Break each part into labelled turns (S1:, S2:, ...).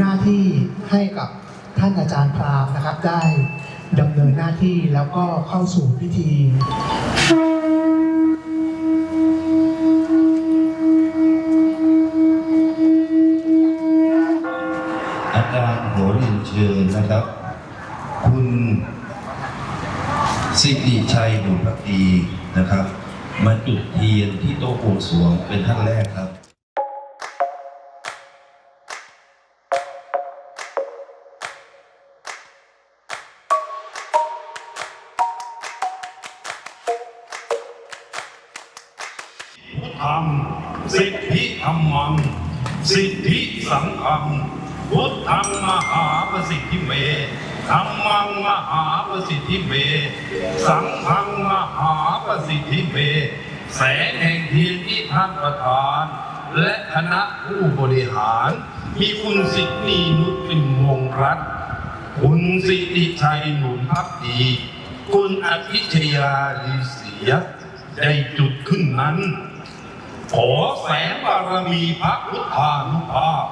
S1: หน้าที่ให้กับท่านอาจารย์พรามนะครับ ได้ดำเนินหน้าที่แล้วก็เข้าสู่พิธี
S2: อาจารย์ขอเรียนเชิญนะครับ คุณสิริชัยบุญพักดีนะครับ มาจุดเทียนที่โต๊ะบวงสรวงเป็นท่านแรกครับ
S3: รรม สิทธิธรรมัง สิทธิสังฆังพุทธังมหาประสิทธิเมธรรมังมหาประสิทธิเม สังฆังมหาประสิทธิเม แสงแห่งเทียนที่ท่านประธาน และคณะผู้บริหาร มีคุณสิทธินุชเป็นวงรัตน์คุณสิทธิชัยหนุนพักดี คุณอภิชยาลีเสียได้จุดขึ้นนั้น ขอแสงบารมีพระพุทธานุภาพ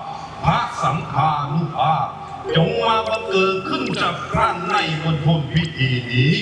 S3: พระสังฆานุภาพ จงมาบังเกิดขึ้นจาก
S2: ท่านในบนทนพิธีนี้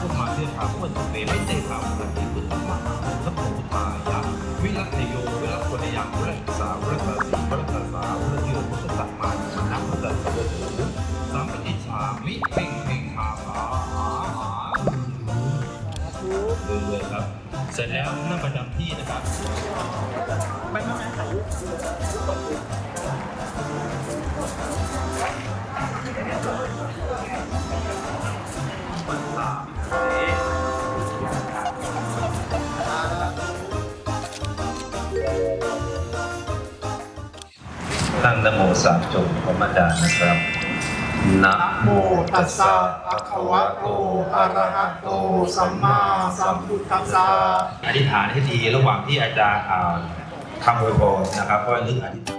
S2: พวกมาเทำเพื่อจะเป็นไม่ได้ทำสันติพื่อสมัครสัพพุทธายะวิรัตโยวิรัตคนยังวิรัตสาวิรัตสีวิรัตสาวิรัตโยพุทธสัมมานักพุทธสัมมาสัมปติชามิเพ่งเพ่งพาพาดูเลยครับ เสร็จแล้วนั่งประจำที่นะครับ ตั้งนโมสามจบพระมดานะครับนะ
S1: โมตัสสะภะคะวะโตอะระหะโตสัมมาสัมพุทธัสสะ
S2: อธิษฐานให้ดีระหว่างที่อาจารย์อ่านคำโวยพรนะครับก็นึกอธิษฐาน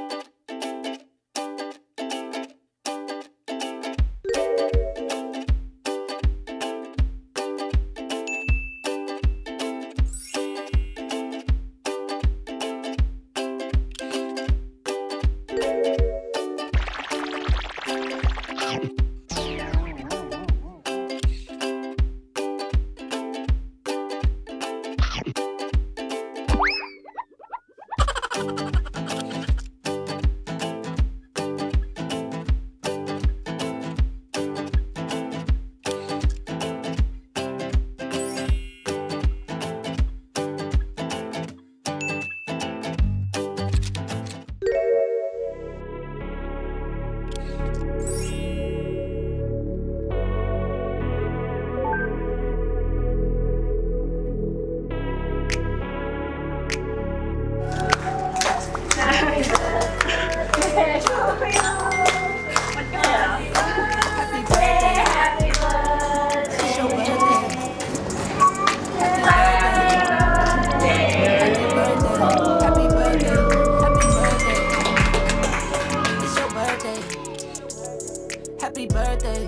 S4: Happy birthday. Happy birthday. Happy birthday.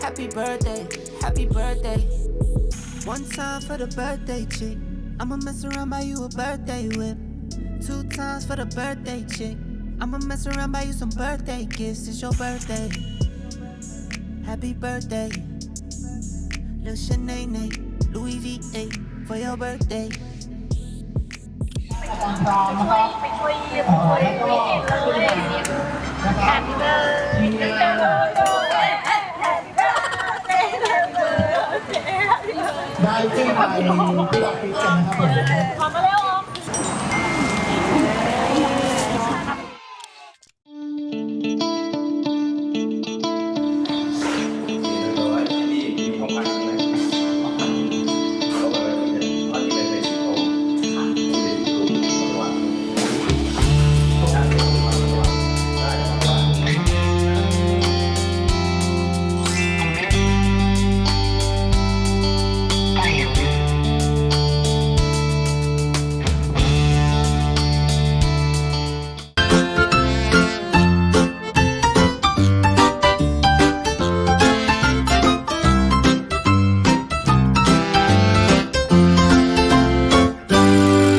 S4: Happy birthday. Happy birthday. One time for the birthday chick. I'ma mess around buy you a birthday whip. Two times for the birthday chick. I'ma mess around by you some birthday gifts. It's your birthday. Happy birthday. Lil Shanae, Louis V8 for your birthday.